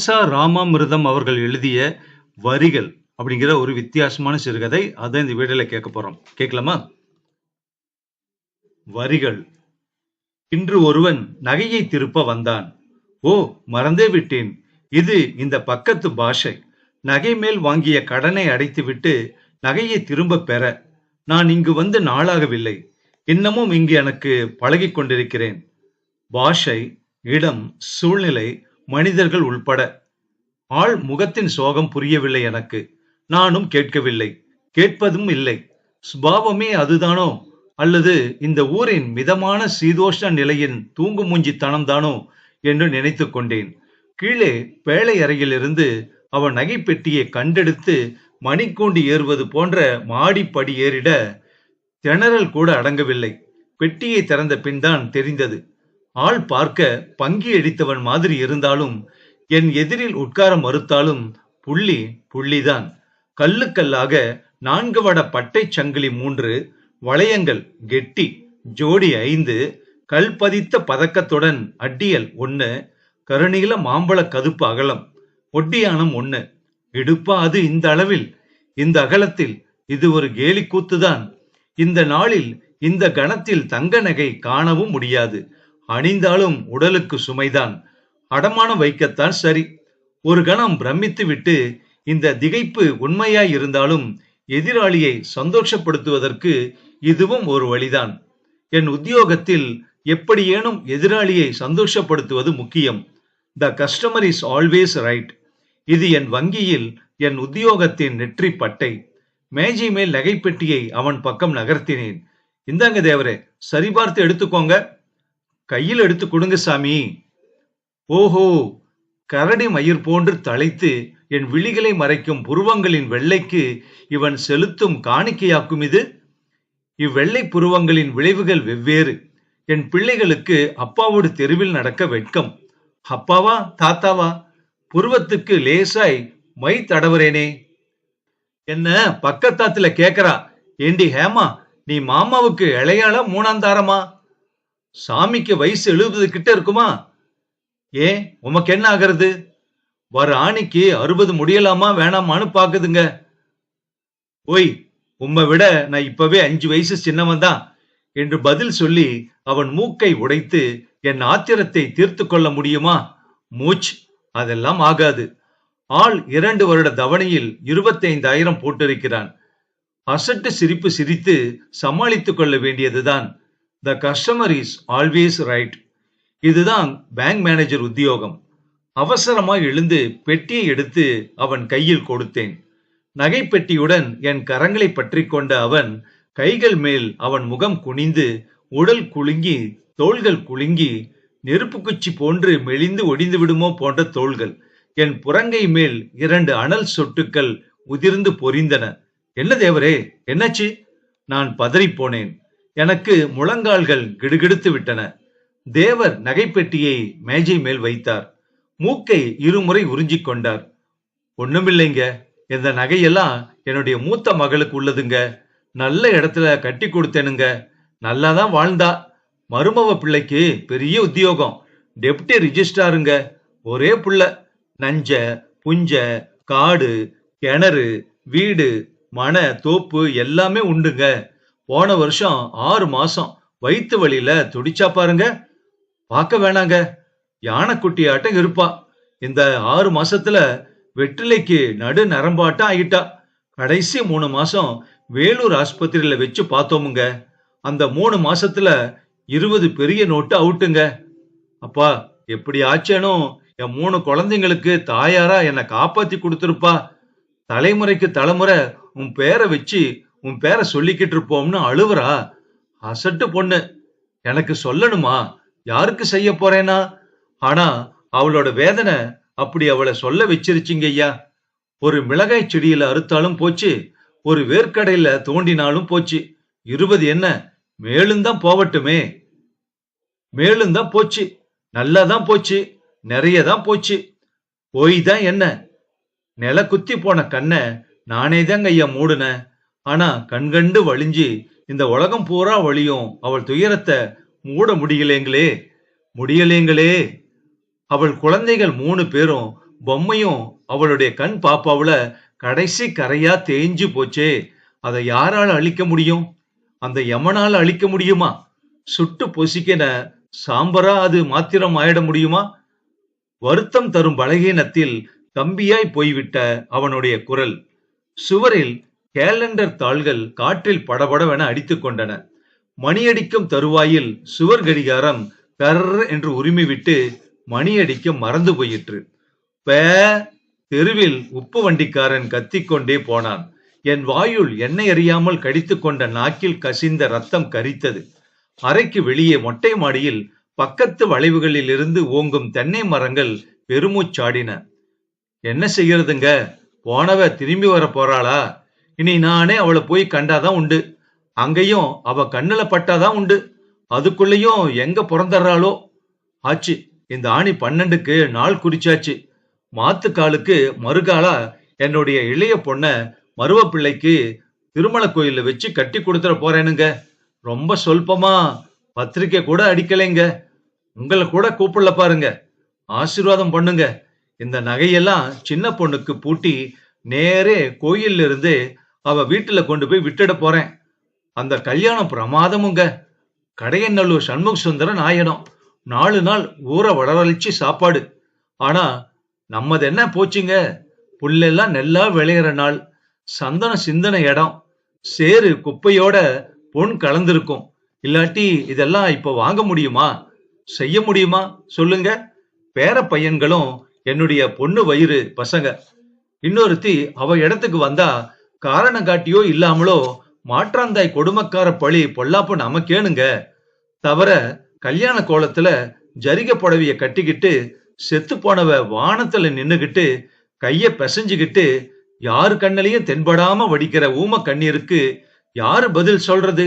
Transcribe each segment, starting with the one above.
ராசா ராமாமிர்தம் அவர்கள் எழுதிய வரிகள் அப்படிங்கிற ஒரு வித்தியாசமான சிறுகதை. அதை இந்த வீடியோல கேட்க போறோம். கேட்கலாமா? வரிகள். இன்று ஒருவன் நகையை திருப்ப வந்தான். ஓ மறந்தே விட்டேன். இது இந்த பக்கத்து பாஷை. நகை மேல் வாங்கிய கடனை அடைத்துவிட்டு நகையை திரும்ப பெற. நான் இங்கு வந்து நாளாகவில்லை. இன்னமும் இங்கு எனக்கு பழகி கொண்டிருக்கிறேன். பாஷை இடம் சூழ்நிலை மனிதர்கள் உள்பட. ஆள் முகத்தின் சோகம் புரியவில்லை எனக்கு. நானும் கேட்கவில்லை. கேட்பதும் இல்லை. சுபாவமே அதுதானோ? அல்லது இந்த ஊரின் மிதமான சீதோஷ்ண நிலையின் தூங்கு மூஞ்சி தனம்தானோ என்று நினைத்து கொண்டேன். கீழே பேழை அறையிலிருந்து அவன் நகைப்பெட்டியை கண்டெடுத்து மணிக்கூண்டு ஏறுவது போன்ற மாடிப்படி ஏறிட திணறல் கூட அடங்கவில்லை. பெட்டியை திறந்த பின்தான் தெரிந்தது. ஆள் பார்க்க பங்கி அடித்தவன் மாதிரி இருந்தாலும் என் எதிரில் உட்கார மறுத்தாலும் புள்ளி புள்ளிதான். கல்லுக்கல்லாக நான்கு வட பட்டை சங்கிலி மூன்று வளையங்கள் கெட்டி ஜோடி ஐந்து கல் பதித்த பதக்கத்துடன் அட்டியல் ஒன்னு கருநீல மாம்பழ கதுப்பு அகலம் ஒட்டியானம் ஒன்னு. இடுப்பா அது இந்த அளவில். இந்த அகலத்தில் இது ஒரு கேலி கூத்துதான் இந்த நாளில் இந்த கணத்தில் தங்க நகை காணவும் முடியாது. அணிந்தாலும் உடலுக்கு சுமைதான். அடமானம் வைக்கத்தான் சரி. ஒரு கணம் பிரமித்து விட்டு இந்த திகைப்பு உண்மையாய் இருந்தாலும் எதிராளியை சந்தோஷப்படுத்துவதற்கு இதுவும் ஒரு வழிதான். என் உத்தியோகத்தில் எப்படியேனும் எதிராளியை சந்தோஷப்படுத்துவது முக்கியம். The customer is always right இது என் வங்கியில் என் உத்தியோகத்தின் நெற்றி பட்டை. மேஜை மேல் நகைப்பெட்டியை அவன் பக்கம் நகர்த்தினேன். இந்தாங்க தேவரே சரிபார்த்து எடுத்துக்கோங்க. கையில் எடுத்து கொடுங்க சாமி. ஓஹோ கரடி மயிர் போன்று தழைத்து என் விழிகளை மறைக்கும் புருவங்களின் வெள்ளைக்கு இவன் செலுத்தும் காணிக்கையாக்கும் இது? இவ்வெள்ளை புருவங்களின் விளைவுகள் வெவ்வேறு. என் பிள்ளைகளுக்கு அப்பாவோடு தெருவில் நடக்க வெட்கம். அப்பாவா தாத்தாவா? புருவத்துக்கு லேசாய் மை தடவுறேனே. என்ன பக்கத்தாத்துல கேக்குறா? ஏண்டி ஹேமா நீ மாமாவுக்கு இளையாள மூணாந்தாரமா? சாமிக்கு வயசு எழுபது கிட்ட இருக்குமா? ஏன் உமக்கு என்ன ஆகிறது? வர ஆணிக்கு அறுபது முடியலாமா வேணாமான்னு பாக்குதுங்க. ஓய் உம்மை விட நான் இப்பவே அஞ்சு வயசு சின்னவன் தான் என்று பதில் சொல்லி அவன் மூக்கை உடைத்து என் ஆத்திரத்தை தீர்த்து கொள்ள முடியுமா? மூச் அதெல்லாம் ஆகாது. ஆள் இரண்டு வருட தவணையில் இருபத்தைந்தாயிரம் போட்டிருக்கிறான். அசட்டு சிரிப்பு சிரித்து சமாளித்துக் கொள்ள வேண்டியதுதான். The customer is always right இதுதான் பேங்க் மேனேஜர் உத்தியோகம். அவசரமாய் எழுந்து பெட்டியை எடுத்து அவன் கையில் கொடுத்தேன். நகைப்பெட்டியுடன் என் கரங்களை பற்றி கொண்ட அவன் கைகள் மேல் அவன் முகம் குனிந்து உடல் குலுங்கி தோள்கள் குலுங்கி நெருப்பு குச்சி போன்று மெலிந்து ஒடிந்து விடுமோ போன்ற தோள்கள். என் புறங்கை மேல் இரண்டு அனல் சொட்டுக்கள் உதிர்ந்து பொரிந்தன. என்ன தேவரே என்னாச்சு? நான் பதறிப்போனேன் எனக்கு முழங்கால்கள் கிடுகிடுத்து விட்டன. தேவர் நகைப்பெட்டியை மேஜை மேல் வைத்தார். மூக்கை இருமுறை உறிஞ்சிக் கொண்டார். ஒண்ணுமில்லைங்க. இந்த நகையெல்லாம் என்னுடைய மூத்த மகளுக்கு உள்ளதுங்க. நல்ல இடத்துல கட்டி கொடுத்தேனுங்க. நல்லாதான் வாழ்ந்தா. மருமவ பிள்ளைக்கு பெரிய உத்தியோகம். டெப்டி ரிஜிஸ்டாருங்க ஒரே புள்ள. நஞ்ச புஞ்ச காடு கிணறு வீடு மன தோப்பு எல்லாமே உண்டுங்க. போன வருஷம் ஆறு மாசம் வயிற்று வழியில துடிச்சா பாருங்க. பார்க்க வேணாங்க. யானைக்குட்டியாட்டம் இருப்பா. இந்த ஆறு மாசத்துல வெற்றிலைக்கு நடு நரம்பாட்டம் ஆகிட்டா கடைசி மூணு மாசம் வேலூர் ஆஸ்பத்திரியில வச்சு பார்த்தோமுங்க. அந்த மூணு மாசத்துல இருபது பெரிய நோட்டு அவுட்டுங்க. அப்பா எப்படி ஆச்சேனும் என் மூணு குழந்தைங்களுக்கு தாயாரா என்னை காப்பாத்தி கொடுத்துருப்பா. தலைமுறைக்கு தலைமுறை உன் பேரை வச்சு உன் பேரை சொல்லிக்கிட்டு இருப்போம்னு அழுவுறா. அசட்டு பொண்ணு. எனக்கு சொல்லணுமா? யாருக்கு செய்ய போறேனா? ஆனா அவளோட வேதனை அப்படி அவளை சொல்ல வச்சிருச்சிங்க ஐயா. ஒரு மிளகாய் செடியில அறுத்தாலும் போச்சு ஒரு வேர்க்கடையில தோண்டினாலும் போச்சு. இருபது என்ன? மேலும் தான் போவட்டுமே மேலும் தான் போச்சு. நல்லா தான் போச்சு. நிறைய தான் போச்சு. போய் தான் என்ன? நில குத்தி போன கண்ணை நானே தாங்க ஐயா மூடுனேன். ஆனா கண்கண்டு வழிஞ்சு இந்த உலகம் பூரா வழியும் அவள் துயரத்தை மூட முடியலேங்களே. முடியலேங்களே. அவள் குழந்தைகள் மூணு பேரும் பொம்மையும் அவளுடைய கண் பாப்பாவுல கடைசி கரையா தேஞ்சு போச்சே. அதை யாரால அழிக்க முடியும்? அந்த யமனால அழிக்க முடியுமா? சுட்டு பொசிக்கின சாம்பரா அது மாத்திரம் ஆயிட முடியுமா? வருத்தம் தரும் பலகீனத்தில் கம்பியாய் போய்விட்ட அவனுடைய குரல். சுவரில் கேலண்டர் தாள்கள் காற்றில் படபடவென அடித்துக் கொண்டன. மணியடிக்கும் தருவாயில் சுவர் கடிகாரம் கர் என்று உரிமை விட்டு மணியடிக்க மறந்து போயிற்று. பே தெருவில் உப்பு வண்டிக்காரன் கத்திக்கொண்டே போனான். என் வாயுள் எண்ணெய் அறியாமல் கடித்துக்கொண்ட நாக்கில் கசிந்த ரத்தம் கரித்தது. அறைக்கு வெளியே மொட்டை மாடியில் பக்கத்து வளைவுகளில் இருந்து ஓங்கும் தென்னை மரங்கள் பெருமூச்சாடின. என்ன செய்யறதுங்க போனவ திரும்பி வர போறாளா? இனி நானே அவளை போய் கண்டாதான் உண்டு. அங்கேயும் அவ கண்ணுல பட்டாதான் உண்டு. அதுக்குள்ளேயும் எங்க பிறந்தர்றாளோ ஆச்சு இந்த ஆணி பன்னெண்டுக்கு நாள் குறிச்சாச்சு. மாத்துக்காலுக்கு மறுகாலா என்னுடைய இளைய பொண்ண மருவ பிள்ளைக்கு திருமல கோயில வச்சு கட்டி கொடுத்துட போறேனுங்க. ரொம்ப சொல்பமா பத்திரிக்கை கூட அடிக்கலைங்க. உங்களை கூட கூப்பிடல பாருங்க. ஆசீர்வாதம் பண்ணுங்க. இந்த நகையெல்லாம் சின்ன பொண்ணுக்கு பூட்டி நேரே கோயில்ல இருந்து அவ வீட்டுல கொண்டு போய் விட்டுட போறேன். அந்த கல்யாணம் பிரமாதமுங்க. கடையநல்லூர் சண்முக சுந்தரன் ஆயிடும் நாலு நாள் ஊரை வளரழிச்சு சாப்பாடு. ஆனா நம்மது என்ன போச்சுங்க? புல்லெல்லாம் நெல்லா விளையிற நாள். சந்தன சிந்தன இடம். சேரு குப்பையோட பொன் கலந்திருக்கும். இல்லாட்டி இதெல்லாம் இப்ப வாங்க முடியுமா? செய்ய முடியுமா? சொல்லுங்க. பேர பையன்களும் என்னுடைய பொண்ணு வயிறு பசங்க. இன்னொருத்தி அவ இடத்துக்கு வந்தா காரணம் காட்டியோ இல்லாமலோ மாற்றாந்தாய் கொடுமக்கார பழி பொல்லாப்பு நமக்கேனுங்க. தவிர கல்யாண கோலத்துல ஜரிக புடவைய கட்டிக்கிட்டு செத்து போனவ வானத்துல நின்னுகிட்டு கைய பிசைஞ்சுக்கிட்டு யாரு கண்ணிலையும் தென்படாம வடிக்கிற ஊம கண்ணீருக்கு யாரு பதில் சொல்றது?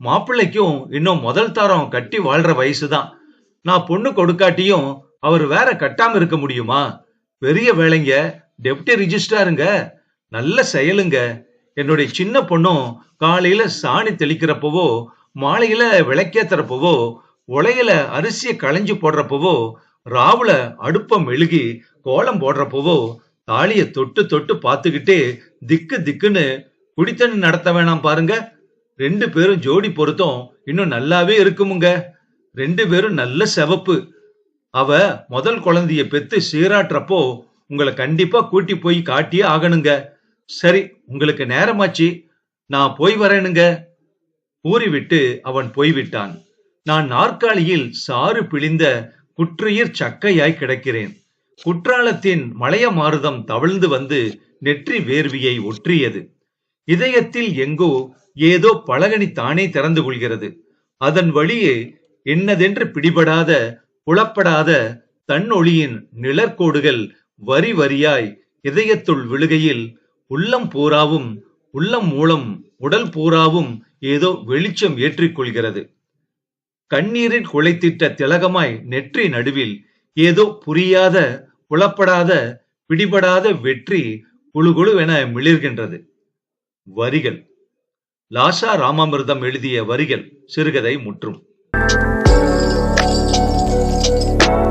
மாப்பிள்ளைக்கும் இன்னும் முதல் தரம் கட்டி வாழ்ற வயசுதான். நான் பொண்ணு கொடுக்காட்டியும் அவர் வேற கட்டாம இருக்க முடியுமா? பெரிய வேலைங்க டெப்டி ரிஜிஸ்டாருங்க நல்ல செயலுங்க. என்னுடைய சின்ன பொண்ணும் காலையில சாணி தெளிக்கிறப்பவோ மாலையில விளக்கேத்துறப்பவோ உலையில அரிசியை களைஞ்சு போடுறப்பவோ ராவுல அடுப்பம் மெழுகி கோலம் போடுறப்பவோ தாலிய தொட்டு தொட்டு பார்த்துக்கிட்டே திக்கு திக்குன்னு குடித்தண்ணி நடத்த வேணாம் பாருங்க. ரெண்டு பேரும் ஜோடி பொருத்தம் இன்னும் நல்லாவே இருக்குமுங்க. ரெண்டு பேரும் நல்ல செவப்பு. அவ முதல் குழந்தைய பெத்து சீராட்டுறப்போ உங்களை கண்டிப்பா கூட்டி போய் காட்டியே ஆகணுங்க. சரி உங்களுக்கு நேரமாச்சு. நான் போய் வரேனுங்க. கூறிவிட்டு அவன் போய்விட்டான். நான் நாற்காலியில் சாறு பிழிந்த குற்றுயிர் சக்கையாய் கிடக்கிறேன். குற்றாலத்தின் மலைய மாருதம் தவழ்ந்து வந்து நெற்றி வேர்வியை ஒற்றியது. இதயத்தில் எங்கோ ஏதோ பலகனி தானே திறந்து கொள்கிறது. அதன் வழியே என்னதென்று பிடிபடாத புலப்படாத தன்னொளியின் நிழற்கோடுகள் வரி வரியாய் இதயத்துள் விழுகையில் உள்ளம் பூராவும் உள்ளம் மூலம் உடல் பூராவும் ஏதோ வெளிச்சம் ஏற்றிக்கொள்கிறது கண்ணீரில் குலைத்திட்ட திலகமாய் நெற்றி நடுவில் ஏதோ புரியாத புலப்படாத பிடிபடாத வெற்றி குழுகுழுவென மிளிர்கின்றது. வரிகள். லாசா ராமாமிர்தம் எழுதிய வரிகள் சிறுகதை முற்றும்.